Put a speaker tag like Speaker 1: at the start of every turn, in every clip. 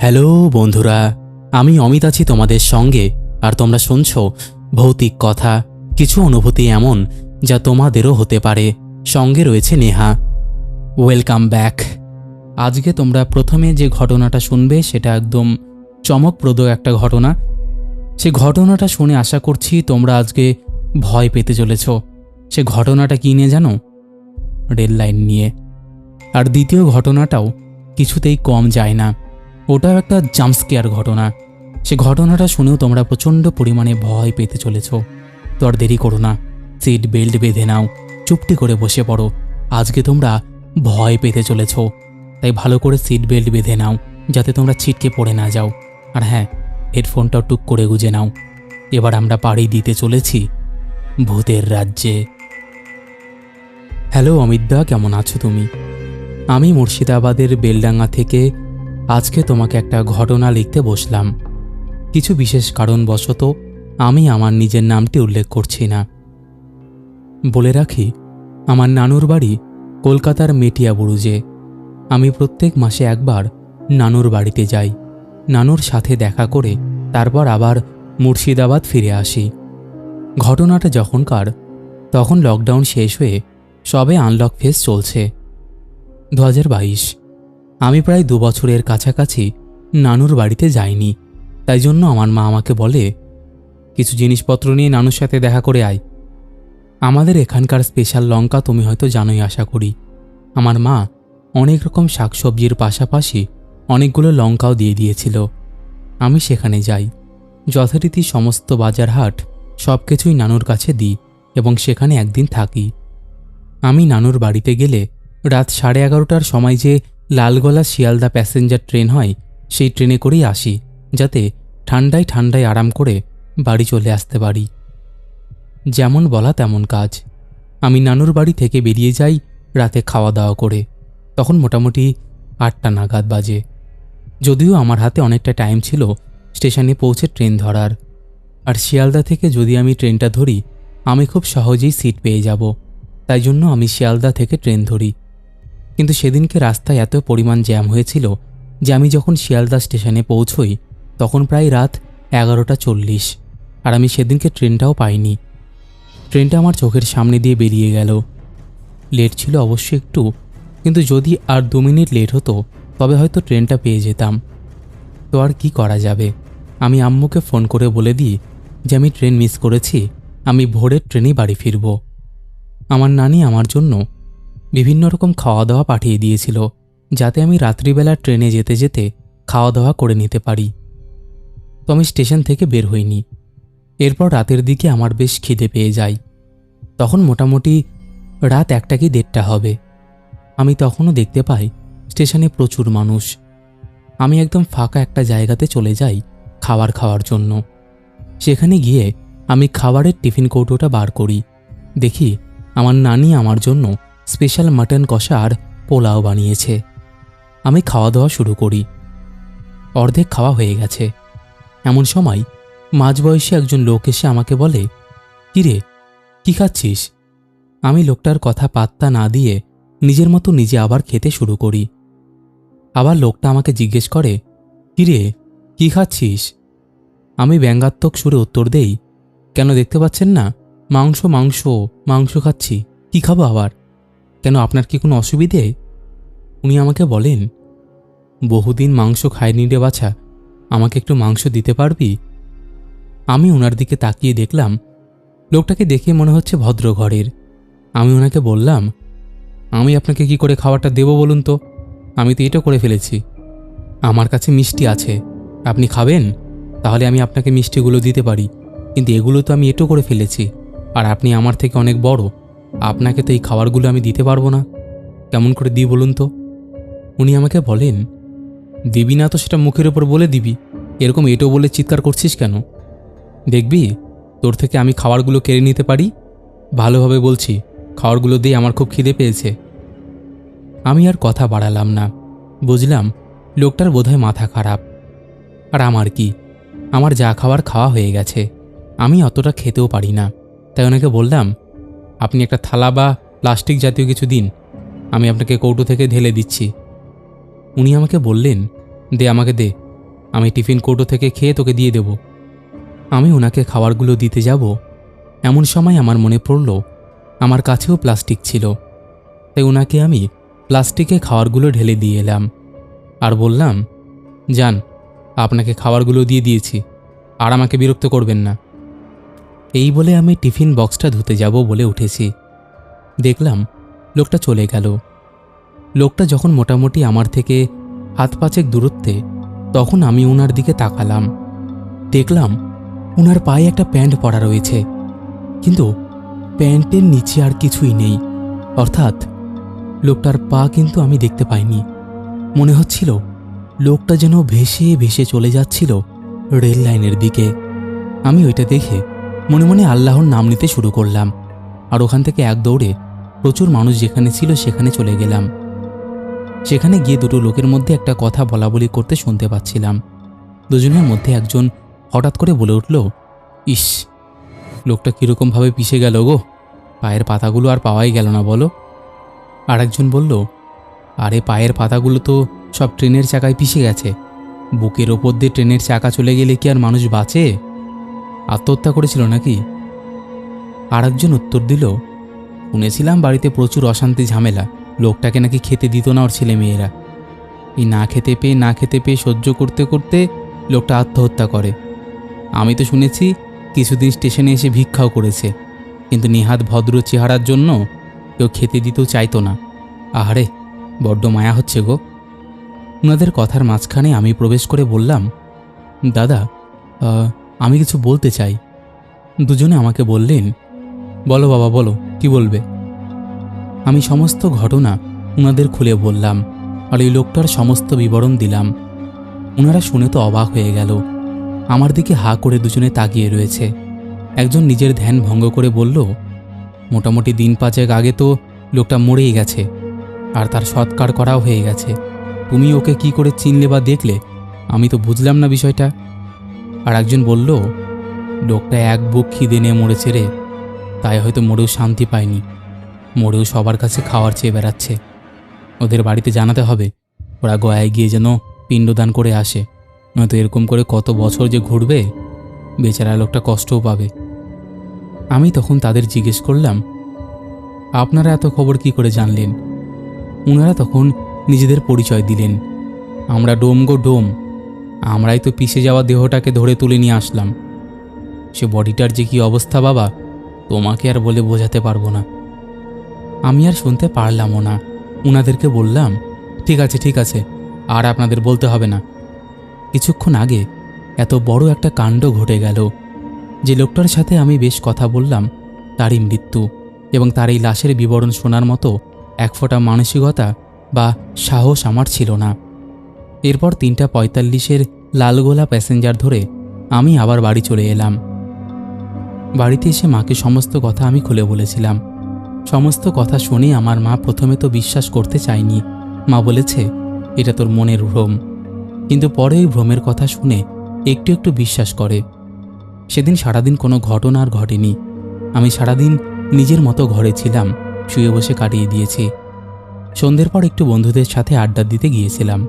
Speaker 1: Hello বন্ধুরা, আমি অমিত আছি তোমাদের সঙ্গে, আর তোমরা শুনছ ভৌতিক কথা, কিছু অনুভূতি এমন যা তোমাদেরও হতে পারে। সঙ্গে রয়েছে নেহা। ওয়েলকাম ব্যাক আজকে তোমরা প্রথমে যে ঘটনাটা শুনবে সেটা একদম চমকপ্রদ একটা ঘটনা। সে ঘটনাটা শুনে আশা করছি তোমরা আজকে ভয় পেতে চলেছ। সে ঘটনাটা কী নিয়ে জানো? রেল লাইন নিয়ে। আর দ্বিতীয় ঘটনাটাও কিছুতেই কম যায় না। ওটাও একটা জাম্পস্কেয়ার ঘটনা। সে ঘটনাটা শুনেও তোমরা প্রচণ্ড পরিমাণে ভয় পেতে চলেছ। তো আর দেরি করো না সিট বেল্ট বেঁধে নাও, চুপটি করে বসে পড়ো। আজকে তোমরা ভয় পেতে চলেছ। তাই ভালো করে সিট বেল্ট বেঁধে নাও, যাতে তোমরা ছিটকে পড়ে না যাও। আর হ্যাঁ হেডফোনটাও টুক করে গুজে নাও। এবার আমরা পাড়ি দিতে চলেছি ভূতের রাজ্যে। হ্যালো অমিতদা, কেমন আছো তুমি? আমি মুর্শিদাবাদের বেলডাঙ্গা থেকে আজকে তোমাকে একটা ঘটনা লিখতে বসলাম। কিছু বিশেষ কারণবশত আমি আমার নিজের নামটি উল্লেখ করছি না। বলে রাখি, আমার নানুর বাড়ি কলকাতার মেটিয়া বুরুজে। আমি প্রত্যেক মাসে একবার নানুর বাড়িতে যাই। নানুর সাথে দেখা করে তারপর আবার মুর্শিদাবাদ ফিরে আসি। ঘটনাটা যখনকার তখন লকডাউন শেষ হয়ে সবে আনলক ফেস চলছে। দু হাজার বাইশ আমি প্রায় দু বছরের কাছাকাছি নানুর বাড়িতে যাইনি। তাই জন্য আমার মা আমাকে বলে, কিছু জিনিসপত্র নিয়ে নানুর সাথে দেখা করে আয়। আমাদের এখানকার স্পেশাল লঙ্কা তুমি হয়তো জানোই আশা করি। আমার মা অনেক রকম শাকসবজির পাশাপাশি অনেকগুলো লঙ্কাও দিয়ে দিয়েছিল। আমি সেখানে যাই। যথারীতি সমস্ত বাজার হাট সব কিছুই নানুর কাছে দিই এবং সেখানে একদিন থাকি। আমি নানুর বাড়িতে গেলে রাত সাড়ে এগারোটার সময় যে লালগোলা শিয়ালদা প্যাসেঞ্জার ট্রেন হয়, সেই ট্রেনে করেই আসি, যাতে ঠান্ডায় ঠান্ডায় আরাম করে বাড়ি চলে আসতে পারি। যেমন বলা তেমন কাজ। আমি নানুর বাড়ি থেকে বেরিয়ে যাই রাতে খাওয়া দাওয়া করে। তখন মোটামুটি আটটা নাগাদ বাজে। যদিও আমার হাতে অনেকটা টাইম ছিল স্টেশনে পৌঁছে ট্রেন ধরার। আর শিয়ালদা থেকে যদি আমি ট্রেনটা ধরি, আমি খুব সহজেই সিট পেয়ে যাব। তাই জন্য আমি শিয়ালদা থেকে ট্রেন ধরি। কিন্তু সেদিনকে রাস্তায় এত পরিমাণ জ্যাম হয়েছিল যে আমি যখন শিয়ালদা স্টেশনে পৌঁছই, তখন প্রায় রাত এগারোটা চল্লিশ, আর আমি সেদিনকে ট্রেনটাও পাইনি। ট্রেনটা আমার চোখের সামনে দিয়ে বেরিয়ে গেল। লেট ছিল অবশ্য একটু, কিন্তু যদি আর দু মিনিট লেট হতো, তবে হয়তো ট্রেনটা পেয়ে যেতাম। তো আর কি করা যাবে? আমি আম্মুকে ফোন করে বলে দিই যে আমি ট্রেন মিস করেছি, আমি ভোরের ট্রেনেই বাড়ি ফিরব। আমার নানি আমার জন্য বিভিন্ন রকম খাওয়া দাওয়া পাঠিয়ে দিয়েছিল, যাতে আমি রাত্রিবেলা ট্রেনে যেতে যেতে খাওয়া দাওয়া করে নিতে পারি। তো আমি স্টেশন থেকে বের হইনি। এরপর রাতের দিকে আমার বেশ খিদে পেয়ে যায়। তখন মোটামুটি রাত একটা কি দেড়টা হবে। আমি তখনও দেখতে পাই স্টেশনে প্রচুর মানুষ। আমি একদম ফাঁকা একটা জায়গাতে চলে যাই খাবার খাওয়ার জন্য। সেখানে গিয়ে আমি খাবারের টিফিন কৌটোটা বার করি। দেখি আমার নানি আমার জন্য স্পেশাল মাটন কষা আর পোলাও বানিয়েছে। আমি খাওয়া দাওয়া শুরু করি। অর্ধেক খাওয়া হয়ে গেছে। এমন সময় মাঝবয়সী একজন লোক এসে আমাকে বলে, কিরে, কি খাচ্ছিস? আমি লোকটার কথা পাত্তা না দিয়ে নিজের মতো নিজে আবার খেতে শুরু করি। আবার লোকটা আমাকে জিজ্ঞেস করে, কিরে, কি খাচ্ছিস? আমি ব্যঙ্গাত্মক সুরে উত্তর দেই, কেন দেখতে পাচ্ছেন না? মাংস মাংস মাংস খাচ্ছি। কি খাব আবার? কেন আপনার কি কোনো অসুবিধে? উনি আমাকে বলেন, বহুদিন মাংস খায়নি রে বাছা, আমাকে একটু মাংস দিতে পারবি? আমি ওনার দিকে তাকিয়ে দেখলাম, লোকটাকে দেখে মনে হচ্ছে ভদ্র ঘরের। আমি ওনাকে বললাম, আমি আপনাকে কি করে খাবারটা দেবো বলুন তো? আমি তো এটা করে ফেলেছি। আমার কাছে মিষ্টি আছে, আপনি খাবেন? তাহলে আমি আপনাকে মিষ্টিগুলো দিতে পারি, কিন্তু এগুলো তো আমি এটো করে ফেলেছি, আর আপনি আমার থেকে অনেক বড়। আপনাকে তো এই খাবারগুলো আমি দিতে পারব না। কেমন করে দিই বলুন তো? উনি আমাকে বলেন, দিবি না তো সেটা মুখের ওপর বলে দিবি। এরকম এটো বলে চিৎকার করছিস কেন? দেখবি, তোর থেকে আমি খাবারগুলো কেড়ে নিতে পারি? ভালোভাবে বলছি, খাবারগুলো দিয়ে আমার খুব খিদে পেয়েছে। আমি আর কথা বাড়ালাম না। বুঝলাম, লোকটার বোধহয় মাথা খারাপ। আর আমার কি? আমার যা খাবার খাওয়া হয়ে গেছে। আমি অতটা খেতেও পারি না। তাই ওনাকে বললাম আপনি একটা থালা বা প্লাস্টিক জাতীয় কিছু দিন। আমি আপনাকে কৌটো থেকে ঢেলে দিচ্ছি। উনি আমাকে বললেন, দে, আমাকে দে। আমি টিফিন কৌটো থেকে খেয়ে তোকে দিয়ে দেব। আমি ওনাকে খাবারগুলো দিতে যাব। এমন সময় আমার মনে পড়ল, আমার কাছেও প্লাস্টিক ছিল। তাই ওনাকে আমি প্লাস্টিকে খাবারগুলো ঢেলে দিয়ে এলাম। আর বললাম, যান, আপনাকে খাবারগুলো দিয়ে দিয়েছি। আর আমাকে বিরক্ত করবেন না। এই বলে আমি টিফিন বক্সটা ধুতে যাব বলে উঠেছি। দেখলাম লোকটা চলে গেল। লোকটা যখন মোটামুটি আমার থেকে হাত পাঁচেক দূরত্বে, তখন আমি ওনার দিকে তাকালাম। দেখলাম ওনার পায়ে একটা প্যান্ট পরা রয়েছে। কিন্তু প্যান্টের নিচে আর কিছুই নেই। অর্থাৎ লোকটার পা কিন্তু আমি দেখতে পাইনি। মনে হচ্ছিল লোকটা যেন ভেসে ভেসে চলে যাচ্ছিল রেল লাইনের দিকে। আমি ওইটা দেখে মনে মনে আল্লাহর নাম নিতে শুরু করলাম। আর ওখান থেকে এক দৌড়ে প্রচুর মানুষ যেখানে ছিল সেখানে চলে গেলাম। সেখানে গিয়ে দুটো লোকের মধ্যে একটা কথা বলা বলি করতে শুনতে পাচ্ছিলাম। দুজনের মধ্যে একজন হঠাৎ করে বলে উঠল, ইস, লোকটা কীরকমভাবে পিষে গেল গো। পায়ের পাতাগুলো আর পাওয়াই গেল না, বলো। আর একজন বলল, আরে, পায়ের পাতাগুলো তো সব ট্রেনের চাকায় পিষে গেছে। বুকের ওপর দিয়ে ট্রেনের চাকা চলে গেলে কি আর মানুষ বাঁচে? আত্মহত্যা করেছিল নাকি? আর একজন উত্তর দিল, শুনেছিলাম বাড়িতে প্রচুর অশান্তি ঝামেলা। লোকটাকে নাকি খেতে দিত না ওর ছেলে মেয়েরা এই না খেতে পেয়ে, না খেতে পেয়ে সহ্য করতে করতে লোকটা আত্মহত্যা করে। আমি তো শুনেছি কিছুদিন স্টেশনে এসে ভিক্ষাও করেছে। কিন্তু নিহাত ভদ্র চেহারার জন্য কেউ খেতে দিতেও চাইতো না। আহারে, বড্ড মায়া হচ্ছে গো। ওনাদের কথার মাঝখানে আমি প্রবেশ করে বললাম, দাদা আমি কিছু বলতে চাই। দুজনে আমাকে বললেন, বলো বাবা, বলো, কি বলবে? আমি সমস্ত ঘটনা ওনাদের খুলে বললাম, আর এই লোকটার সমস্ত বিবরণ দিলাম। ওনারা শুনে তো অবাক হয়ে গেল। আমার দিকে হা করে দুজনে তাকিয়ে রয়েছে। একজন নিজের ধ্যান ভঙ্গ করে বলল, মোটামুটি দিন পাঁচেক আগে তো লোকটা মরেই গেছে, আর তার সৎকার করাও হয়ে গেছে। তুমি ওকে কি করে চিনলে বা দেখলে, আমি তো বুঝলাম না বিষয়টা। আর একজন বলল, লোকটা এক বুক খিদে নিয়ে মরেছে রে, তাই হয়তো মরেও শান্তি পায়নি। মরেও সবার কাছে খাওয়ার চেয়ে বেড়াচ্ছে। ওদের বাড়িতে জানাতে হবে, ওরা গয়ায় গিয়ে যেন পিণ্ডদান করে আসে। নয়তো এরকম করে কত বছর যে ঘুরবে, বেচারা লোকটা কষ্টও পাবে। আমি তখন তাদের জিজ্ঞেস করলাম, আপনারা এত খবর কি করে জানলেন? ওনারা তখন নিজেদের পরিচয় দিলেন। আমরা ডোম গো ডোম আমরাই তো পিষে যাওয়া দেহটাকে ধরে তুলে নিয়ে আসলাম। সে বডিটার যে কি অবস্থা বাবা, তোমাকে আর বলে বোঝাতে পারব না। আমি আর শুনতে পারলামও না। উনাদেরকে বললাম, ঠিক আছে ঠিক আছে, আর আপনাদের বলতে হবে না। কিছুক্ষণ আগে এত বড় একটা কাণ্ড ঘটে গেল, যে লোকটার সাথে আমি বেশ কথা বললাম, তারই মৃত্যু এবং তার এই লাশের বিবরণ শোনার মতো এক ফোঁটা মানসিকতা বা সাহস আমার ছিল না। এরপর তিনটা পঁয়তাল্লিশের লালগোলা প্যাসেঞ্জার ধরে আমি আবার বাড়ি চলে এলাম। বাড়িতে এসে মাকে সমস্ত কথা আমি খুলে বলেছিলাম। সমস্ত কথা শুনে আমার মা প্রথমে তো বিশ্বাস করতে চায়নি। মা বলেছে, এটা তোর মনের ভ্রম। কিন্তু পরে ওই ভ্রমের কথা শুনে একটু একটু বিশ্বাস করে। সেদিন সারাদিন কোনো ঘটনা আর ঘটেনি। আমি সারাদিন নিজের মতো ঘরে ছিলাম, শুয়ে বসে কাটিয়ে দিয়েছি। সন্ধ্যের পর একটু বন্ধুদের সাথে আড্ডা দিতে গিয়েছিলাম।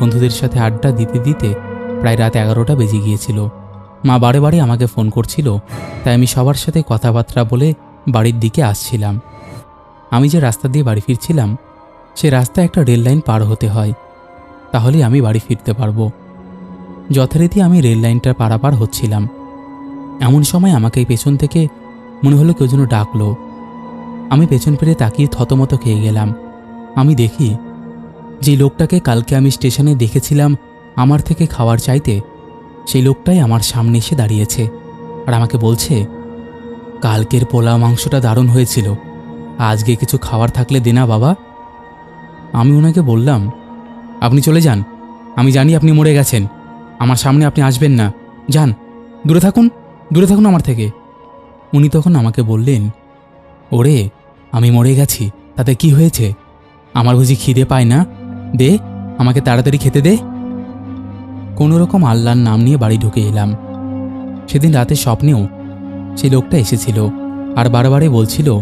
Speaker 1: বন্ধুদের সাথে আড্ডা দিতে দিতে প্রায় রাত এগারোটা বেজে গিয়েছিল। মা বারে বারে আমাকে ফোন করছিল, তাই আমি সবার সাথে কথাবার্তা বলে বাড়ির দিকে আসছিলাম। আমি যে রাস্তা দিয়ে বাড়ি ফিরছিলাম, সে রাস্তায় একটা রেল লাইন পার হতে হয় তাহলেই আমি বাড়ি ফিরতে পারব। যথারীতি আমি রেল লাইনটা পারাপার হচ্ছিলাম। এমন সময় আমাকে পেছন থেকে মনে হলো কেউ যেন ডাকলো। আমি পেছন ফিরে তাকিয়ে থতমত খেয়ে গেলাম। আমি দেখি যে লোকটাকে কালকে আমি স্টেশনে দেখেছিলাম আমার থেকে খাওয়ার চাইতে, সেই লোকটাই আমার সামনে এসে দাঁড়িয়েছে আর আমাকে বলছে, কালকের পোলা মাংসটা দারুণ হয়েছিল। আজকে কিছু খাবার থাকলে দে না বাবা। আমি ওনাকে বললাম, আপনি চলে যান। আমি জানি আপনি মরে গেছেন। আমার সামনে আপনি আসবেন না। যান। দূরে থাকুন। দূরে থাকুন আমার থেকে। উনি তখন আমাকে বললেন, ওরে, আমি মরে গেছি। তাতে কি হয়েছে? আমার বুঝি খিদে পায় না? দে, আমাকে তাড়াতাড়ি খেতে দে। কোনো রকম আল্লাহর নাম নিয়ে বাড়ি ঢুকে এলাম। সেদিন রাতে স্বপ্নেও সেই লোকটা এসেছিল আর বারবারে বলছিল,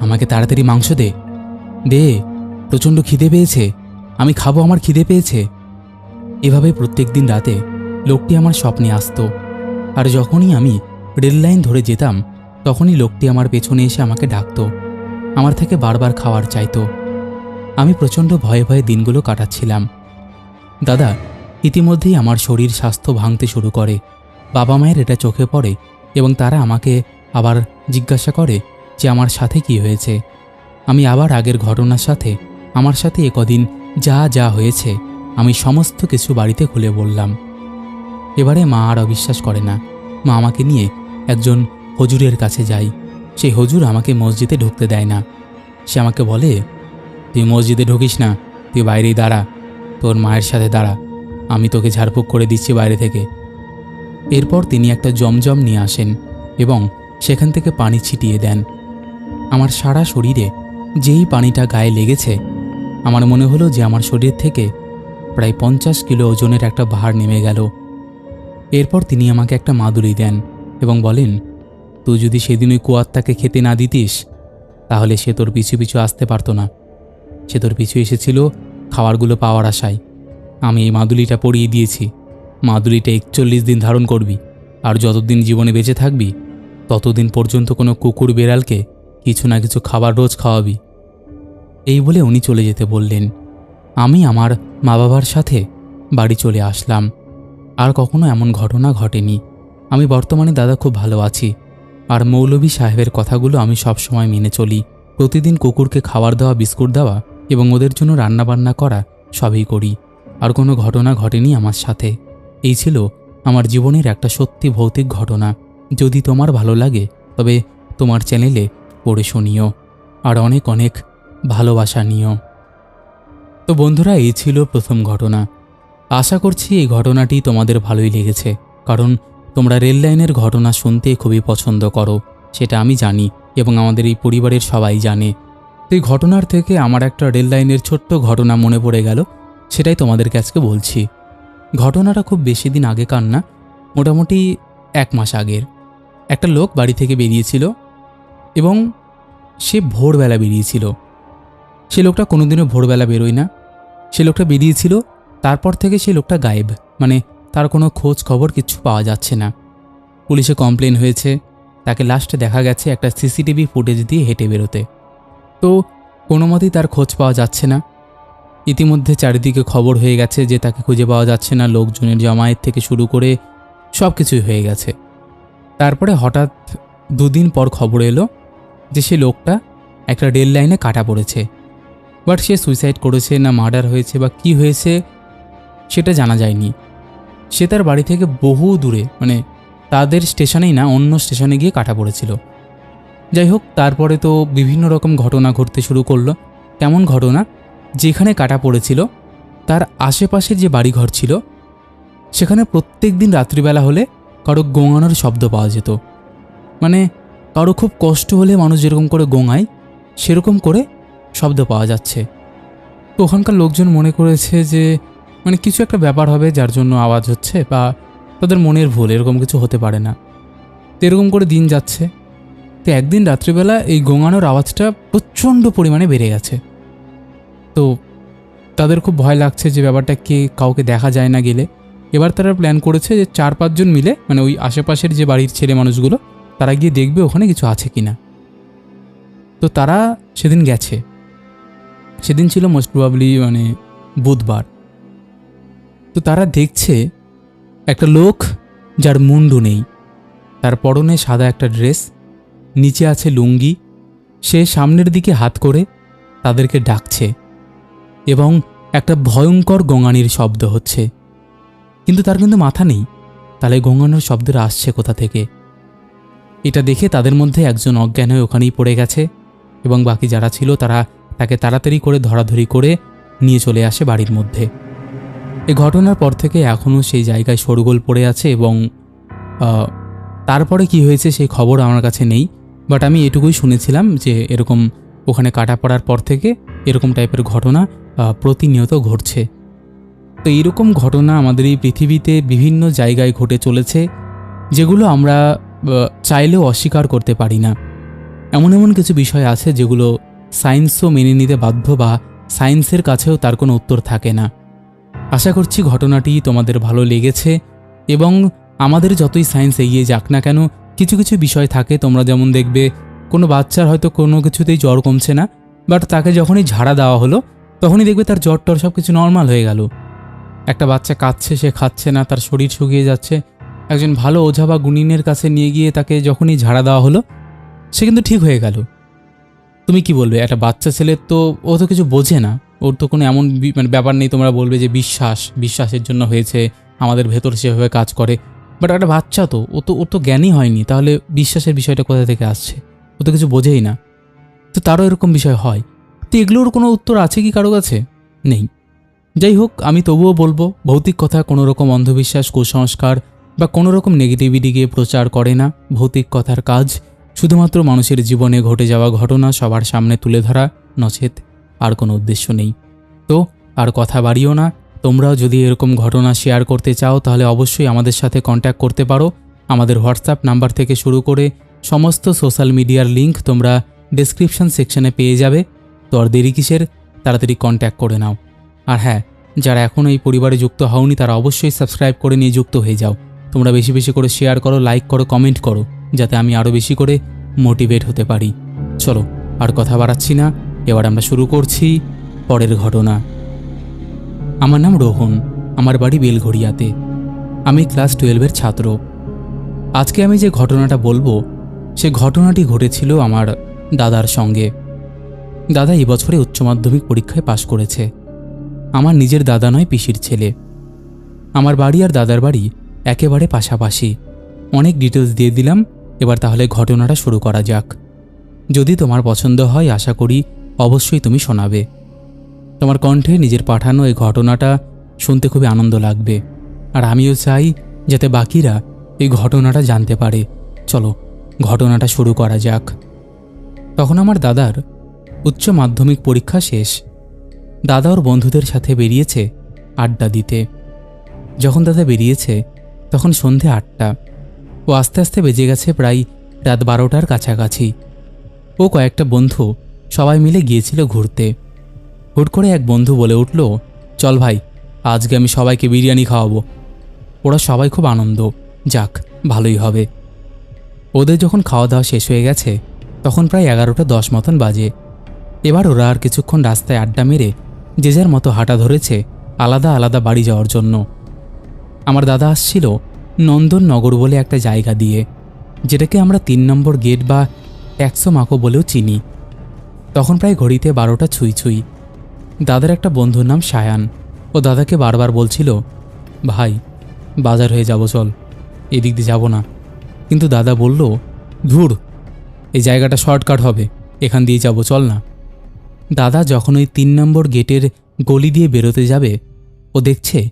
Speaker 1: আমাকে তাড়াতাড়ি মাংস দে। দে, প্রচণ্ড খিদে পেয়েছে। আমি খাব, আমার খিদে পেয়েছে। এভাবে প্রত্যেক দিন রাতে লোকটি আমার স্বপ্নে আসতো। আর যখনই আমি রেল লাইন ধরে যেতাম, তখনই লোকটি আমার পেছনে এসে আমাকে ডাকতো। আমার থেকে বারবার খাওয়ার চাইতো। আমি প্রচণ্ড ভয়ে ভয়ে দিনগুলো কাটাচ্ছিলাম। দাদা, ইতিমধ্যেই আমার শরীর স্বাস্থ্য ভাঙতে শুরু করে। বাবা মায়ের এটা চোখে পড়ে এবং তারা আমাকে আবার জিজ্ঞাসা করে যে আমার সাথে কি হয়েছে। আমি আবার আগের ঘটনার সাথে, আমার সাথে একদিন যা যা হয়েছে, আমি সমস্ত কিছু বাড়িতে খুলে বললাম। এবারে মা আর অবিশ্বাস করে না। মা আমাকে নিয়ে একজন হজুরের কাছে যাই সেই হজুর আমাকে মসজিদে ঢুকতে দেয় না। সে আমাকে বলে তুই মসজিদে ঢুকিস না, তুই বাইরেই দাঁড়া, তোর মায়ের সাথে দাঁড়া, আমি তোকে ঝাড়ফুঁক করে দিচ্ছি বাইরে থেকে। এরপর তিনি একটা জমজম নিয়ে আসেন এবং সেখান থেকে পানি ছিটিয়ে দেন। আমার সারা শরীরে যেই পানিটা গায়ে লেগেছে, আমার মনে হলো যে আমার শরীর থেকে প্রায় পঞ্চাশ কিলো ওজনের একটা ভার নেমে গেল। এরপর তিনি আমাকে একটা মাদুরি দেন এবং বলেন, তুই যদি সেদিন ওই কুয়াত্তাকে খেতে না দিতিস, তাহলে সে তোর পিছু পিছু আসতে পারতো না। সে তোর পিছু এসেছিল খাবারগুলো পাওয়ার আশায়। আমি এই মাদুলিটা পরিয়ে দিয়েছি। মাদুলিটা একচল্লিশ দিন ধারণ করবি, আর যতদিন জীবনে বেঁচে থাকবি, ততদিন পর্যন্ত কোনো কুকুর বেড়ালকে কিছু না কিছু খাবার রোজ খাওয়াবি। এই বলে উনি চলে যেতে বললেন। আমি আমার মা বাবার সাথে বাড়ি চলে আসলাম। আর কখনো এমন ঘটনা ঘটেনি। আমি বর্তমানে দাদা খুব ভালো আছি, আর মৌলভী সাহেবের কথাগুলো আমি সবসময় মেনে চলি। প্রতিদিন কুকুরকে খাবার দেওয়া, বিস্কুট দেওয়া এবং ওদের জন্য রান্নাবান্না করা সবই করি। আর কোনো ঘটনা ঘটেনি আমার সাথে। এই ছিল আমার জীবনের একটা সত্যি ভৌতিক ঘটনা। যদি তোমার ভালো লাগে, তবে তোমার চ্যানেলে পড়ে শুনিও। আর অনেক অনেক ভালোবাসা নিও। তো বন্ধুরা, এই ছিল প্রথম ঘটনা। আশা করছি এই ঘটনাটি তোমাদের ভালোই লেগেছে। কারণ তোমরা রেল লাইনের ঘটনা শুনতে খুবই পছন্দ করো, সেটা আমি জানি এবং আমাদের এই পরিবারের সবাই জানে। এই ঘটনার থেকে আমার একটা রেল লাইনের ছোট্ট ঘটনা মনে পড়ে গেল, সেটাই তোমাদেরকে আজকে বলছি। ঘটনাটা খুব বেশি দিন আগে আগেকার না, মোটামুটি এক মাস আগের। একটা লোক বাড়ি থেকে বেরিয়েছিল এবং সে ভোরবেলা বেরিয়েছিল। সে লোকটা কোনোদিনও ভোরবেলা বেরোয় না। সে লোকটা বেরিয়েছিল, তারপর থেকে সে লোকটা গায়েব মানে তার কোনো খোঁজ খবর কিচ্ছু পাওয়া যাচ্ছে না। পুলিশে কমপ্লেন হয়েছে, তাকে লাস্টে দেখা গেছে একটা সিসিটিভি ফুটেজ দিয়ে হেঁটে বেরোতে। তো কোনো মতেই তার খোঁজ পাওয়া যাচ্ছে না। ইতিমধ্যে চারিদিকে খবর হয়ে গেছে যে তাকে খুঁজে পাওয়া যাচ্ছে না, লোকজনের জমায়েত থেকে শুরু করে সব কিছুই হয়ে গেছে। তারপরে হঠাৎ দুদিন পর খবর এলো যে সে লোকটা একটা রেল লাইনে কাটা পড়েছে। বাট সে সুইসাইড করেছে না মার্ডার হয়েছে বা কি হয়েছে সেটা জানা যায়নি। সে তার বাড়ি থেকে বহু দূরে মানে তাদের স্টেশনেই না, অন্য স্টেশনে গিয়ে কাটা পড়েছিল। যাই হোক তারপরে তো বিভিন্ন রকম ঘটনা ঘটতে শুরু করল। কেমন ঘটনা? যেখানে কাটা পড়েছিল, তার আশেপাশের যে বাড়িঘর ছিল, সেখানে প্রত্যেক দিন রাত্রিবেলা হলে কারও গোঙানোর শব্দ পাওয়া যেত। মানে কারও খুব কষ্ট হলে মানুষ যেরকম করে গোঙায়, সেরকম করে শব্দ পাওয়া যাচ্ছে। তো ওখানকার লোকজন মনে করেছে যে মানে কিছু একটা ব্যাপার হবে যার জন্য আওয়াজ হচ্ছে বা তাদের মনের ভুল, এরকম কিছু হতে পারে না। তো এরকম করে দিন যাচ্ছে। তো একদিন রাত্রিবেলা এই গোঙানোর আওয়াজটা প্রচণ্ড পরিমাণে বেড়ে গেছে। তো তাদের খুব ভয় লাগছে যে ব্যাপারটা কে কাউকে দেখা যায় না গেলে। এবার তারা প্ল্যান করেছে যে চার পাঁচজন মিলে মানে ওই আশেপাশের যে বাড়ির ছেলে মানুষগুলো, তারা গিয়ে দেখবে ওখানে কিছু আছে কি না তো তারা সেদিন গেছে। সেদিন ছিল মোস্ট প্রবাবলি মানে বুধবার। তো তারা দেখছে একটা লোক যার মুন্ডু নেই, তার পরনে সাদা একটা ড্রেস নিচে আছে লুঙ্গি। সে সামনের দিকে হাত করে তাদেরকে ডাকছে এবং একটা ভয়ঙ্কর গঙানির শব্দ হচ্ছে। কিন্তু তার কিন্তু মাথা নেই। তাহলে গঙানোর শব্দটা আসছে কোথা থেকে? এটা দেখে তাদের মধ্যে একজন অজ্ঞান হয়ে ওখানেই পড়ে গেছে এবং বাকি যারা ছিল তারা তাকে তাড়াতাড়ি করে ধরাধরি করে নিয়ে চলে আসে বাড়ির মধ্যে। এই ঘটনার পর থেকে এখনও সেই জায়গায় শোরগোল পড়ে আছে এবং তারপরে কি হয়েছে সেই খবর আমার কাছে নেই। বাট আমি এটুকুই শুনেছিলাম যে এরকম ওখানে কাটা পড়ার পর থেকে এরকম টাইপের ঘটনা প্রতিনিয়ত ঘটছে। তো এইরকম ঘটনা আমাদের এই পৃথিবীতে বিভিন্ন জায়গায় ঘটে চলেছে, যেগুলো আমরা চাইলেও অস্বীকার করতে পারি না। এমন এমন কিছু বিষয় আছে যেগুলো সায়েন্সও মেনে নিতে বাধ্য বা সায়েন্সের কাছেও তার কোনো উত্তর থাকে না। আশা করছি ঘটনাটি তোমাদের ভালো লেগেছে এবং আমাদের যতই সায়েন্স এগিয়ে যাক না কেন কিছু কিছু বিষয় থাকে, তোমরা যেমন দেখবে, কোনো বাচ্চার হয়তো কোনো কিছুতেই জ্বর কমছে না বাট তাকে যখনই ঝাড়া দেওয়া হলো, তখনই দেখবে তার জ্বর টর সব কিছু নর্মাল হয়ে গেল। একটা বাচ্চা কাঁদছে, সে খাচ্ছে না, তার শরীর শুকিয়ে যাচ্ছে। একজন ভালো ওঝা বা গুণিনের কাছে নিয়ে গিয়ে তাকে যখনই ঝাড়া দেওয়া হলো, সে কিন্তু ঠিক হয়ে গেল। তুমি কি বলবে? একটা বাচ্চা ছেলে তো, ও তো কিছু বোঝে না। ওর তো কোনো এমন মানে ব্যাপার নেই, তোমরা বলবে যে বিশ্বাস, বিশ্বাসের জন্য হয়েছে, আমাদের ভেতর সেভাবে কাজ করে। বাট একটা বাচ্চা তো, ও তো ওর তো জ্ঞানই হয়নি, তাহলে বিশ্বাসের বিষয়টা কোথা থেকে আসছে? ও তো কিছু বোঝেই না। তো তারও এরকম বিষয় হয়। তো এগুলোর কোনো উত্তর আছে কি কারও কাছে? নেই। যাই হোক, আমি তবুও বলব, ভৌতিক কথা কোনো রকম অন্ধবিশ্বাস, কুসংস্কার বা কোনো রকম নেগেটিভিটিকে প্রচার করে না। ভৌতিক কথার কাজ শুধুমাত্র মানুষের জীবনে ঘটে যাওয়া ঘটনা, সবার সামনে তুলে ধরা, নচেত আর কোনো উদ্দেশ্য নেই। তো আর কথা বাড়িও না তোমরাও যদি এরকম ঘটনা শেয়ার করতে চাও, তাহলে অবশ্যই আমাদের সাথে কন্ট্যাক্ট করতে পারো। আমাদের হোয়াটসঅ্যাপ নাম্বার থেকে শুরু করে সমস্ত সোশ্যাল মিডিয়ার লিঙ্ক তোমরা ডেসক্রিপশন সেকশনে পেয়ে যাবে। তো আর দেরি কিসের? তাড়াতাড়ি কন্ট্যাক্ট করে নাও। আর হ্যাঁ যারা এখনও এই পরিবারে যুক্ত হওনি, তারা অবশ্যই সাবস্ক্রাইব করে নিয়ে যুক্ত হয়ে যাও। তোমরা বেশি বেশি করে শেয়ার করো লাইক করো কমেন্ট করো, যাতে আমি আরও বেশি করে মোটিভেট হতে পারি। চলো, আর কথা বাড়াচ্ছি না। এবার আমরা শুরু করছি পরের ঘটনা। আমার নাম রোহন, আমার বাড়ি বেলঘড়িয়াতে। আমি ক্লাস টুয়েলভের ছাত্র। আজকে আমি যে ঘটনাটা বলব, সে ঘটনাটি ঘটেছিল আমার দাদার সঙ্গে। দাদা এবছরে উচ্চ মাধ্যমিক পরীক্ষায় পাশ করেছে। আমার নিজের দাদা নয়, পিসির ছেলে। আমার বাড়ি আর দাদার বাড়ি একেবারে পাশাপাশি। অনেক ডিটেলস দিয়ে দিলাম, এবার তাহলে ঘটনাটা শুরু করা যাক। যদি তোমার পছন্দ হয়, আশা করি অবশ্যই তুমি শোনাবে। তোমার কণ্ঠে নিজের পাঠানো এই ঘটনাটা শুনতে খুবই আনন্দ লাগবে। আর আমিও চাই যাতে বাকিরা এই ঘটনাটা জানতে পারে। চলো, ঘটনাটা শুরু করা যাক। তখন আমার দাদার উচ্চ মাধ্যমিক পরীক্ষা শেষ। দাদা ওর বন্ধুদের সাথে বেরিয়েছে আড্ডা দিতে। যখন দাদা বেরিয়েছে, তখন সন্ধে আটটা। ও আস্তে আস্তে বেজে গেছে প্রায় রাত বারোটার কাছাকাছি। ও কয়েকটা বন্ধু সবাই মিলে গিয়েছিল ঘুরতে। হুট করে এক বন্ধু বলে উঠল, চল ভাই, আজকে আমি সবাইকে বিরিয়ানি খাওয়াবো। ওরা সবাই খুব আনন্দ। যাক, ভালোই হবে। ওদের যখন খাওয়া দাওয়া শেষ হয়ে গেছে, তখন প্রায় এগারোটা দশ মতন বাজে। এবার ওরা আর কিছুক্ষণ রাস্তায় আড্ডা মেরে যে যার মতো হাঁটা ধরেছে আলাদা আলাদা বাড়ি যাওয়ার জন্য। আমার দাদা আসছিল নন্দননগর বলে একটা জায়গা দিয়ে, যেটাকে আমরা তিন নম্বর গেট বা একশো মাকো বলেও চিনি। তখন প্রায় ঘড়িতে বারোটা ছুঁই ছুঁই। দাদার একটা বন্ধুর নাম সায়ান। ও দাদাকে বারবার বলছিল, ভাই, বাজার হয়ে যাব, চল। এদিক দিয়ে যাব না। কিন্তু দাদা বলল, ধুর, এই জায়গাটা শর্টকাট হবে। এখান দিয়ে যাব, চল না। দাদা যখন ওই তিন নম্বর গেটের গলি দিয়ে বেরোতে যাবে, ও দেখছে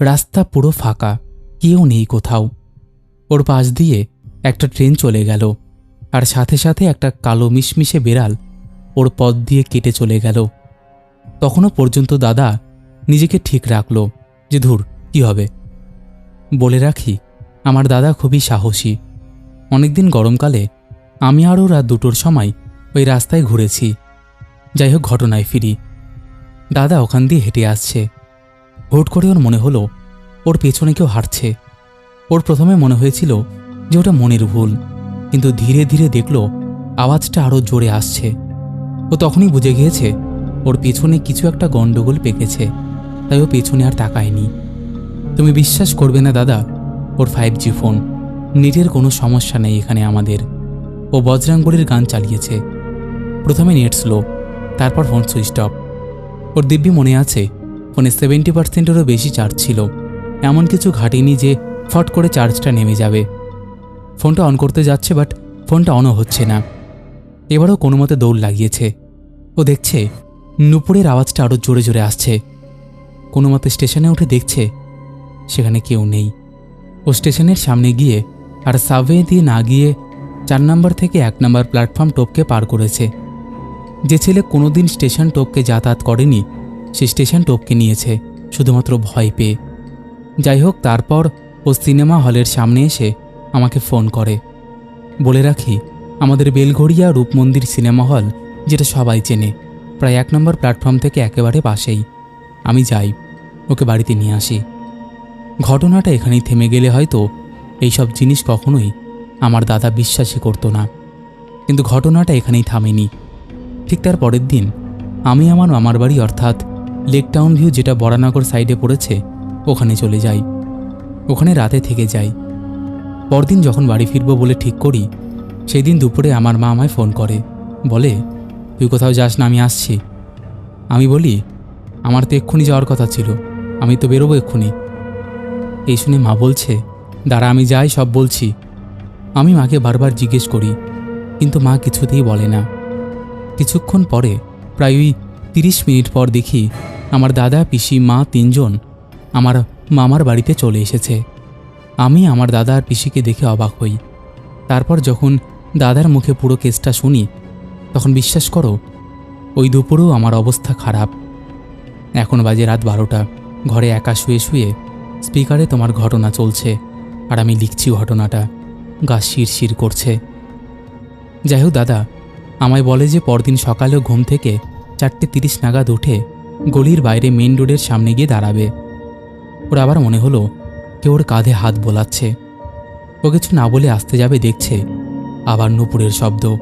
Speaker 1: রাস্তা পুরো ফাঁকা, কেউ নেই কোথাও। ওর পাশ দিয়ে একটা ট্রেন চলে গেল, আর সাথে সাথে একটা কালো মিশমিশে বেড়াল ওর পথ দিয়ে কেটে চলে গেল। তখনও পর্যন্ত দাদা নিজেকে ঠিক রাখল যে, ধুর, কি হবে? বলে রাখি, আমার দাদা খুবই সাহসী। অনেকদিন গরমকালে আমি আরও রাত দুটোর সময় ওই রাস্তায় ঘুরেছি। যাই হোক, ঘটনায় ফিরি। দাদা ওখান দিয়ে হেঁটে আসছে। হুট করে ওর মনে হলো, ওর পেছনে কেউ হাঁটছে। ওর প্রথমে মনে হয়েছিল যে, ওটা মনের ভুল, কিন্তু ধীরে ধীরে দেখল, আওয়াজটা আরও জোরে আসছে। ও তখনই বুঝে গিয়েছে ওর পেছনে কিছু একটা গণ্ডগোল পেকেছে, তাই ও পেছনে আর তাকায়নি। তুমি বিশ্বাস করবে না দাদা, ওর ফাইভ জি ফোন নেটের কোনো সমস্যা নেই এখানে আমাদের। ও বজরাঙ্গড়ির গান চালিয়েছে। প্রথমে নেট স্লো তারপর ফোন সুইচ অফ ওর দিব্যি মনে আছে ফোনে সেভেন্টি পার্সেন্টেরও বেশি চার্জ ছিল। এমন কিছু ঘাটেনি যে ফট করে চার্জটা নেমে যাবে। ফোনটা অন করতে যাচ্ছে বাট ফোনটা অনও হচ্ছে না। এবারও কোনো মতে দৌড় লাগিয়েছে। ও দেখছে নুপুরের আওয়াজটা আরও জোরে জোরে আসছে। কোনো মতে স্টেশনে উঠে দেখছে, সেখানে কেউ নেই। ও স্টেশনের সামনে গিয়ে আর সাবওয়ে দিয়ে না গিয়ে চার নম্বর থেকে এক নম্বর প্ল্যাটফর্ম টোপকে পার করেছে। যে ছেলে কোনোদিন স্টেশন টোপকে যাতায়াত করেনি, সে স্টেশন টোপকে নিয়েছে, শুধুমাত্র ভয় পেয়ে। যাই হোক, তারপর ও সিনেমা হলের সামনে এসে আমাকে ফোন করে। বলে রাখি, আমাদের বেলঘড়িয়া রূপমন্দির সিনেমা হল, যেটা সবাই চেনে। প্রায় এক নম্বর প্ল্যাটফর্ম থেকে একেবারে পাশেই। আমি যাই, ওকে বাড়িতে নিয়ে আসি। ঘটনাটা এখানেই থেমে গেলে হয়তো এইসব জিনিস কখনোই আমার দাদা বিশ্বাসই করতো না। কিন্তু ঘটনাটা এখানেই থামেনি। ঠিক তার পরের দিন আমি আমার মামার বাড়ি অর্থাৎ লেক টাউন ভিউ যেটা বরানগর সাইডে পড়েছে, ওখানে চলে যাই। ওখানে রাতে থেকে যাই। পরদিন যখন বাড়ি ফিরবো বলে ঠিক করি সেই দিন দুপুরে আমার মা আমায় ফোন করে। বলে তুই কোথাও যাস না, আমি আসছি। আমি বলি, আমার তো এক্ষুনি যাওয়ার কথা ছিল, আমি তো বেরোবো এক্ষুনি। এই শুনে মা বলছে, দাঁড়া, আমি যাই, সব বলছি। আমি মাকে বারবার জিজ্ঞেস করি, কিন্তু মা কিছুতেই বলে না। কিছুক্ষণ পরে, প্রায় ওই তিরিশ মিনিট পর দেখি, আমার দাদা, পিসি, মা তিনজন আমার মামার বাড়িতে চলে এসেছে। আমি আমার দাদা আর পিসিকে দেখে অবাক হই। তারপর যখন দাদার মুখে পুরো কেসটা শুনি তখন বিশ্বাস করো, ওই দুপুরেও আমার অবস্থা খারাপ। এখন বাজে রাত বারোটা, ঘরে একা শুয়ে শুয়ে স্পিকারে তোমার ঘটনা চলছে আর আমি লিখছি ঘটনাটা, গা শির করছে। যাই হোক দাদা, আমায় বলে যে পরদিন সকালেও ঘুম থেকে চারটে তিরিশ নাগাদ উঠে গলির বাইরে মেন রোডের সামনে গিয়ে দাঁড়াবে। ওর আবার মনে হলো কেউ ওর কাঁধে হাত বোলাচ্ছে। ও কিছু না বলে আসতে যাবে, দেখছে আবার নুপুরের শব্দ।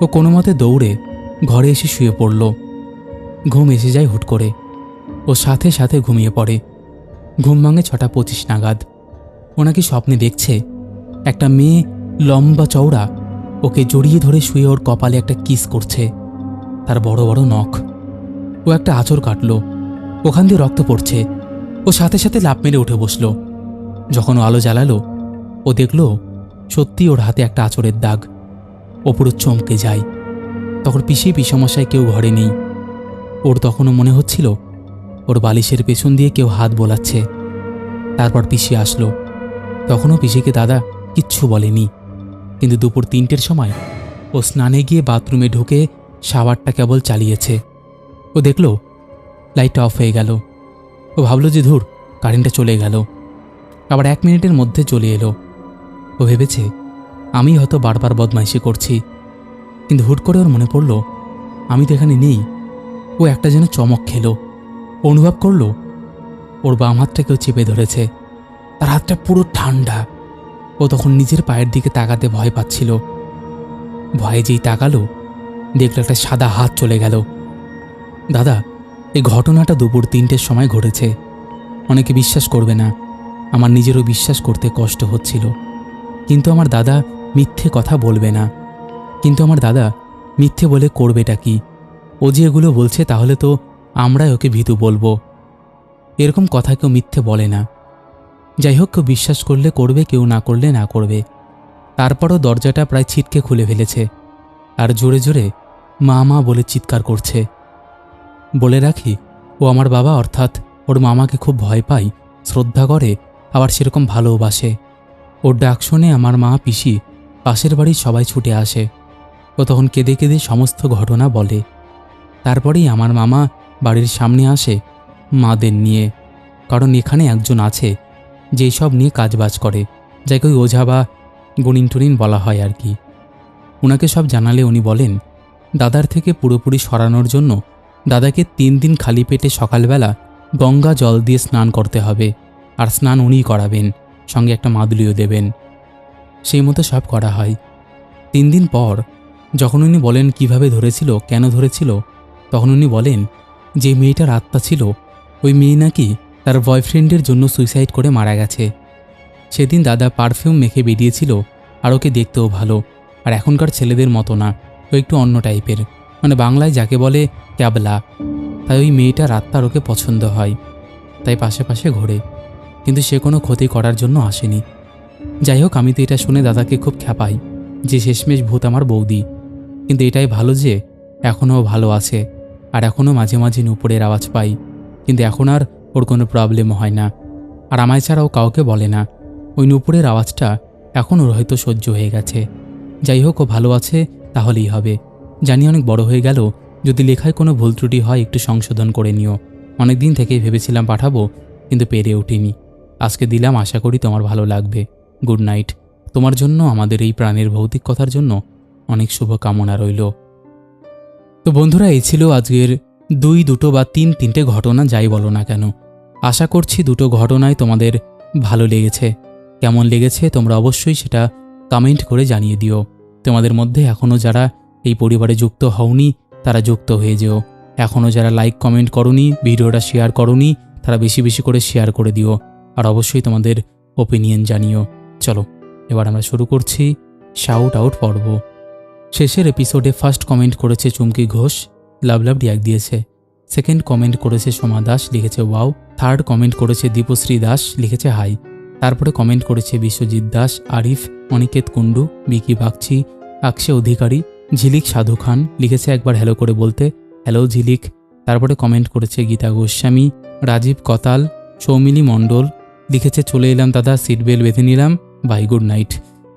Speaker 1: ও কোনো মতে দৌড়ে ঘরে এসে শুয়ে পড়ল। ঘুম এসে যায় হুট করে। ও সাথে সাথে ঘুমিয়ে পড়ে। ঘুম ভাঙে ছটা পঁচিশ নাগাদ। ও নাকি স্বপ্নে দেখছে একটা মেয়ে লম্বা চওড়া ওকে জড়িয়ে ধরে শুয়ে ওর কপালে একটা কিস করছে। তার বড় বড় নখ। ও একটা আঁচড় কাটলো। ওখান দিয়ে রক্ত পড়ছে। ও সাথে সাথে লাভ মেরে উঠে বসল। যখন ও আলো জ্বালালো, ও দেখল সত্যি ওর হাতে একটা আঁচড়ের দাগ। ও চমকে যায়। তখন পিসি পিসমশায় কেউ ঘরে নেই। ওর তখনও মনে হচ্ছিল, ওর বালিশের পেছন দিয়ে কেউ হাত বোলাচ্ছে। তারপর পিসি আসলো। তখনও পিসিকে দাদা কিচ্ছু বলেনি। কিন্তু দুপুর তিনটের সময় ও স্নানে গিয়ে বাথরুমে ঢুকে শাওয়ারটা কেবল চালিয়েছে। ও দেখল, লাইটটা অফ হয়ে গেল। ও ভাবলো যে ধুর, কারেন্টটা চলে গেল। আবার এক মিনিটের মধ্যে চলে এলো। ও ভেবেছে আমি হয়তো বারবার বদমাইশি করছি। কিন্তু হুট করে ওর মনে পড়ল, আমি তো এখানে নেই। ও একটা যেন চমক খেল। অনুভব করল, ওর বাম হাতটা কেউ চেপে ধরেছে। তার হাতটা পুরো ঠান্ডা। ও তখন নিজের পায়ের দিকে তাকাতে ভয় পাচ্ছিল। ভয়ে যেই তাকালো, দেখল একটা সাদা হাত চলে গেল। দাদা, এই ঘটনাটা দুপুর তিনটের সময় ঘটেছে। অনেকে বিশ্বাস করবে না। আমার নিজেরও বিশ্বাস করতে কষ্ট হচ্ছিল। কিন্তু আমার দাদা মিথ্যে কথা বলবে না। কিন্তু আমার দাদা মিথ্যে বলে করবেটা কি? ও যে এগুলো বলছে তাহলে তো আমরাই ওকে ভীতু বলব। এরকম কথা কেউ মিথ্যে বলে না। যাই হোক, কেউ বিশ্বাস করলে করবে, কেউ না করলে না করবে। তারপরও দরজাটা প্রায় ছিটকে খুলে ফেলেছে। আর জোরে জোরে মা মা বলে চিৎকার করছে। বলে রাখি, ও আমার বাবা, অর্থাৎ ওর মামাকে খুব ভয় পায়, শ্রদ্ধা করে, আবার সেরকম ভালোবাসে ওর ডাক শুনে আমার মা, পিসি পাশের বাড়ির সবাই ছুটে আসে ও তখন কেঁদে কেঁদে সমস্ত ঘটনা বলে। তারপরেই আমার মামা বাড়ির সামনে আসে মাদের নিয়ে, কারণ এখানে একজন আছে যেই সব নিয়ে কাজবাজ করে, যাকে ওই ওঝা বা গুনিন টুনিন বলা হয় আর কি। ওনাকে সব জানালে উনি বলেন, দাদার থেকে পুরোপুরি সরানোর জন্য দাদাকে তিন দিন খালি পেটে সকালবেলা গঙ্গা জল দিয়ে স্নান করতে হবে, আর স্নান উনিই করাবেন, সঙ্গে একটা মাদুলিও দেবেন। সেই মতো সব করা হয়। তিন দিন পর যখন উনি বলেন কীভাবে ধরেছিল, কেন ধরেছিল, তখন উনি বলেন, যে মেয়েটার আত্মা ছিল, ওই মেয়ে নাকি তার বয়ফ্রেন্ডের জন্য সুইসাইড করে মারা গেছে। সেদিন দাদা পারফিউম মেখে বেরিয়েছিল আর ওকে দেখতেও ভালো, আর এখনকার ছেলেদের মতো না, ও একটু অন্য টাইপের। মানে বাংলায় যাকে বলে ক্যাবলা, তাই ওই মেয়েটার আত্মার ওকে পছন্দ হয়, তাই পাশে পাশে ঘোরে। কিন্তু সে কোনো ক্ষতি করার জন্য আসেনি। যাই হোক, আমি তো এটা শুনে দাদাকে খুব খ্যাপাই যে শেষমেশ ভূত আমার বৌদি। কিন্তু এটাই ভালো যে এখনও ভালো আছে আর এখনও মাঝে মাঝে নুপুরের আওয়াজ পাই। কিন্তু এখন আর ওর কোনো প্রবলেম হয় না। আর আমায় ছাড়াও কাউকে বলে না। ওই নুপুরের আওয়াজটা এখন ওর হয়তো সহ্য হয়ে গেছে। যাই হোক, ও ভালো আছে, তাহলেই হবে। জানি অনেক বড় হয়ে গেল, যদি লেখায় কোনো ভুল ত্রুটি হয় একটু সংশোধন করে নিও। অনেক দিন থেকেই ভেবেছিলাম পাঠাবো, কিন্তু পেরে উঠিনি। আজকে দিলাম, আশা করি তোমার ভালো লাগবে। Good night. তোমার জন্য, আমাদের এই প্রাণের ভৌতিক কথার জন্য অনেক শুভ কামনা রইল। তো বন্ধুরা, এই ছিল আজকের দুই, দুটো বা তিন, তিনটে ঘটনা, যাই বলো না কেন। আশা করছি দুটো ঘটনায় তোমাদের ভালো লেগেছে। কেমন লেগেছে তোমরা অবশ্যই সেটা কমেন্ট করে জানিয়ে দিও। তোমাদের মধ্যে এখনও যারা এই পরিবারে যুক্ত হওনি, তারা যুক্ত হয়ে যেও। এখনও যারা লাইক কমেন্ট করনি, ভিডিওটা শেয়ার করনি, তারা বেশি বেশি করে শেয়ার করে দিও। আর অবশ্যই তোমাদের ওপিনিয়ন জানিও। চলো, এবার আমরা শুরু করছি শাউট আউট পর্ব। শেষের এপিসোডে ফার্স্ট কমেন্ট করেছে চুমকি ঘোষ, লাভ লাভ রিয়াক দিয়েছে। সেকেন্ড কমেন্ট করেছে সোমা দাস, লিখেছে ওয়াও থার্ড কমেন্ট করেছে দীপশ্রী দাস, লিখেছে হাই তারপরে কমেন্ট করেছে বিশ্বজিৎ দাস, আরিফ, অনিকেত কুণ্ডু, বিকি বাগচি আকশে অধিকারী, ঝিলিক সাধু খান, লিখেছে একবার হ্যালো করে বলতে হ্যালো ঝিলিক। তারপরে কমেন্ট করেছে গীতা গোস্বামী, রাজীব কতাল সৌমিলি মণ্ডল, লিখেছে চলে এলাম দাদা সিট বেল বেঁধে নিলাম। Bye good night.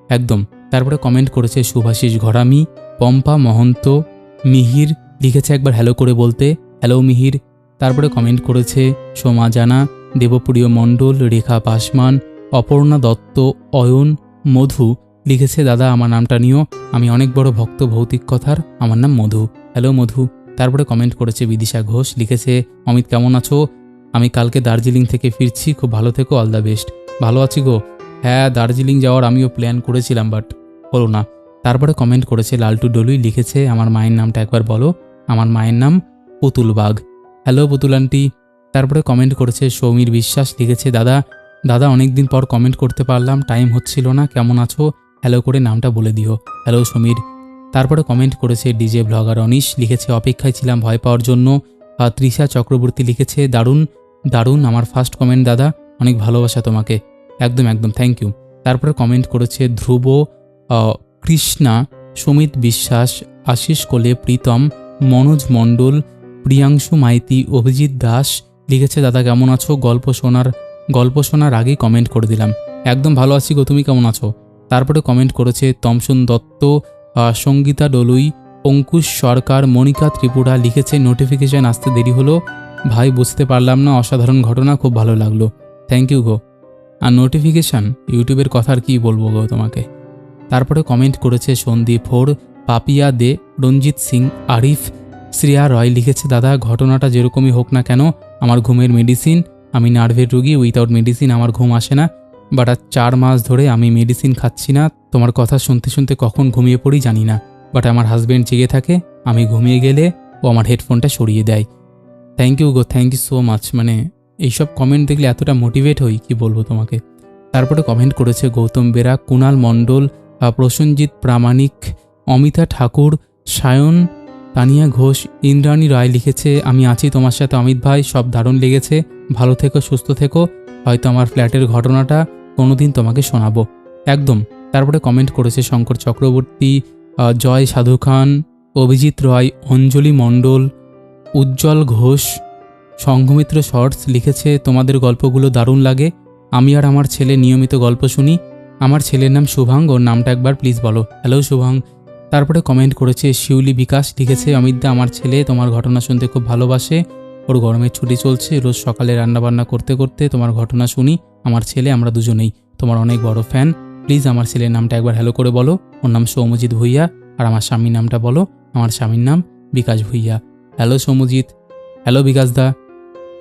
Speaker 1: একদম, তারপরে কমেন্ট করেছে সুভাষিস ঘরামি, পম্পা মহন্ত, মিহির, লিখেছে একবার হ্যালো করে বলতে হ্যালো মিহির। তারপরে কমেন্ট করেছে সোমা জানা, দেবপ্রিয় মণ্ডল, রেখা পাসমান, অপর্ণা দত্ত, অয়ন, মধু। লিখেছে, দাদা, আমার নামটা নিও, আমি অনেক বড় ভক্ত ভৌতিক কথার, আমার নাম মধু। হ্যালো মধু। তারপরে কমেন্ট করেছে বিদিশা ঘোষ, লিখেছে, অমিত কেমন আছো? আমি কালকে দার্জিলিং থেকে ফিরছি, খুব ভালো থেকো অল দ্য বেস্ট ভালো আছি গো। হ্যাঁ দার্জিলিং যাওয়ার আমিও প্ল্যান করেছিলাম বাট হলো না। তারপরে কমেন্ট করেছে লালটু ডলুই, লিখেছে, আমার মায়ের নামটা একবার বলো। আমার মায়ের নাম পুতুল বাঘ। হ্যালো পুতুল আন্টি তারপরে কমেন্ট করেছে সৌমির বিশ্বাস, লিখেছে, দাদা দাদা অনেক দিন পর কমেন্ট করতে পারলাম টাইম হচ্ছিল না, কেমন আছো? হ্যালো করে নামটা বলে দিও। হ্যালো সমীর. তারপরে কমেন্ট করেছে ডিজে ব্লগার অনিশ, লিখেছে, অপেক্ষায় ছিলাম ভয় পাওয়ার জন্য। তৃষা চক্রবর্তী লিখেছে, দারুণ দারুণ, আমার ফার্স্ট কমেন্ট দাদা। অনেক ভালোবাসা তোমাকে। একদম একদম থ্যাংক ইউ তারপরে কমেন্ট করেছে, ধ্রুব কৃষ্ণা, সুমিত বিশ্বাস, আশিস কোলে, প্রীতম, মনোজ মণ্ডল, প্রিয়াংশু মাইতি, অভিজিৎ দাস লিখেছে, দাদা কেমন আছো? গল্প শোনার গল্প শোনার আগেই কমেন্ট করে দিলাম। একদম ভালো আছি গো, তুমি কেমন আছো? তারপরে কমেন্ট করেছে, তমসুন দত্ত সঙ্গীতা ডলুই, অঙ্কুশ সরকার, মনিকা ত্রিপুরা লিখেছে নোটিফিকেশন আসতে দেরি হলো। ভাই, বুঝতে পারলাম না, অসাধারণ ঘটনা, খুব ভালো লাগল। থ্যাংক ইউ গো। আর নোটিফিকেশান ইউটিউবের কথা আর কী বলব গো তোমাকে? তারপরে কমেন্ট করেছে সন্দীপ ফোর পাপিয়া দে, রঞ্জিত সিং, আরিফ, শ্রেয়া রয় লিখেছে, দাদা, ঘটনাটা যেরকমই হোক না কেন, আমার ঘুমের মেডিসিন আমি নার্ভের রুগী উইথাউট মেডিসিন আমার ঘুম আসে না। বাট আর চার মাস ধরে আমি মেডিসিন খাচ্ছি না, তোমার কথা শুনতে শুনতে কখন ঘুমিয়ে পড়ি জানি না। বাট আমার হাজব্যান্ড জেগে থাকে, আমি ঘুমিয়ে গেলে ও আমার হেডফোনটা সরিয়ে দেয়। থ্যাংক ইউ গো থ্যাংক ইউ সো মাচ মানে এইসব কমেন্ট দেখলে এতটা মোটিভেট হই, কি বলব তোমাকে? তারপরে কমেন্ট করেছে গৌতম বেরা, কুণাল মণ্ডল প্রসেনজিৎ প্রামাণিক, অমিতা ঠাকুর, সায়ন, তানিয়া ঘোষ, ইন্দ্রাণী রায় লিখেছে, আমি আছি তোমার সাথে অমিত ভাই, সব দারুণ লেগেছে, ভালো থেকো, সুস্থ থেকো, হয়তো আমার ফ্ল্যাটের ঘটনাটা কোনোদিন তোমাকে শোনাবো। একদম। তারপরে কমেন্ট করেছে শঙ্কর চক্রবর্তী জয় সাধু খান, অভিজিৎ রয়, অঞ্জলি মণ্ডল, উজ্জ্বল ঘোষ সংঘমিত্র শর্টস লিখেছে, তোমাদের গল্পগুলো দারুণ লাগে। আমি আর আমার ছেলে নিয়মিত গল্প শুনি। আমার ছেলের নাম শুভাং ওর নামটা একবার প্লিজ বলো। হ্যালো শুভাং তারপরে কমেন্ট করেছে, শিউলি বিকাশ লিখেছে, অমিতদা, আমার ছেলে তোমার ঘটনা শুনতে খুব ভালোবাসে। ওর গরমের ছুটি চলছে, রোজ সকালে রান্নাবান্না করতে করতে তোমার ঘটনা শুনি। আমার ছেলে, আমরা দুজনেই। তোমার অনেক বড় ফ্যান প্লিজ আমার ছেলের নামটা একবার হ্যালো করে বলো। ওর নাম সৌমজিৎ ভুইয়া। আর আমার স্বামীর নামটা বলো। আমার স্বামীর নাম বিকাশ ভুইয়া। হ্যালো সৌমজিৎ। হ্যালো বিকাশ দা